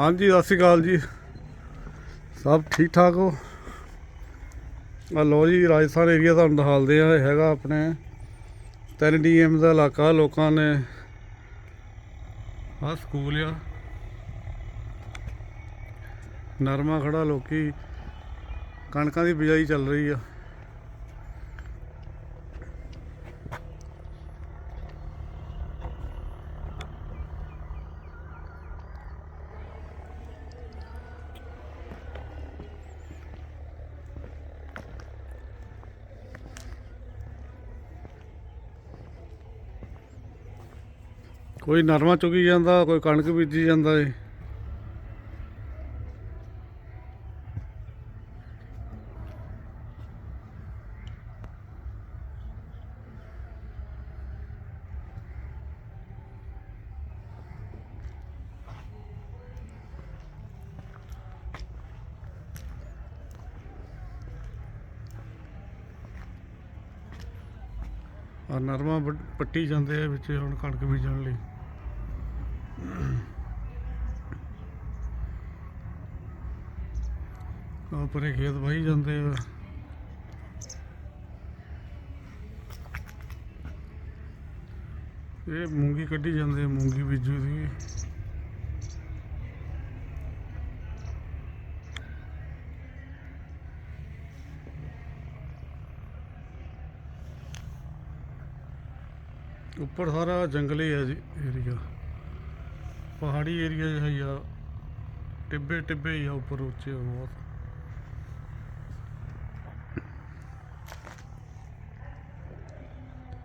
ਹਾਂਜੀ, ਸਤਿ ਸ਼੍ਰੀ ਅਕਾਲ ਜੀ। ਸਭ ਠੀਕ ਠਾਕ ਹੋ? ਆ ਲੋ ਜੀ, ਰਾਜਸਥਾਨ ਏਰੀਆ ਤੁਹਾਨੂੰ ਦਿਖਾਲਦੇ ਆ ਇਹ ਹੈਗਾ ਆਪਣੇ 3 ਡੀਐਮ ਦਾ ਇਲਾਕਾ, ਲੋਕਾਂ ਨੇ ਆ ਸਕੂਲ ਆ। ਨਰਮਾ ਖੜਾ, ਲੋਕੀ ਕਣਕਾਂ ਦੀ ਬਿਜਾਈ ਚੱਲ ਰਹੀ ਆ। ਕੋਈ ਨਰਮਾ ਚੁਗੀ ਜਾਂਦਾ ਕੋਈ ਕਣਕ ਬੀਜੀ ਜਾਂਦਾ ਏ। ਆ ਨਰਮਾ ਪੱਟੀ ਜਾਂਦੇ ਆ ਵਿੱਚ ਹੁਣ ਕਣਕ ਬੀਜਣ ਲਈ। ਆ ਪਰੇ ਖੇਤ ਵਾਹੀ ਜਾਂਦੇ ਆ। ਇਹ ਮੂੰਗੀ ਕੱਢੀ ਜਾਂਦੇ ਆ, ਮੂੰਗੀ ਬੀਜੂ ਦੀ। ਉੱਪਰ ਸਾਰਾ ਜੰਗਲੀ ਹੈ ਜੀ ਏਰੀਆ ਪਹਾੜੀ ਏਰੀਆ ਜਿਹਾ ਹੀ ਆ। ਟਿੱਬੇ ਟਿੱਬੇ ਹੀ ਆ ਉੱਪਰ ਉੱਚੇ ਬਹੁਤ।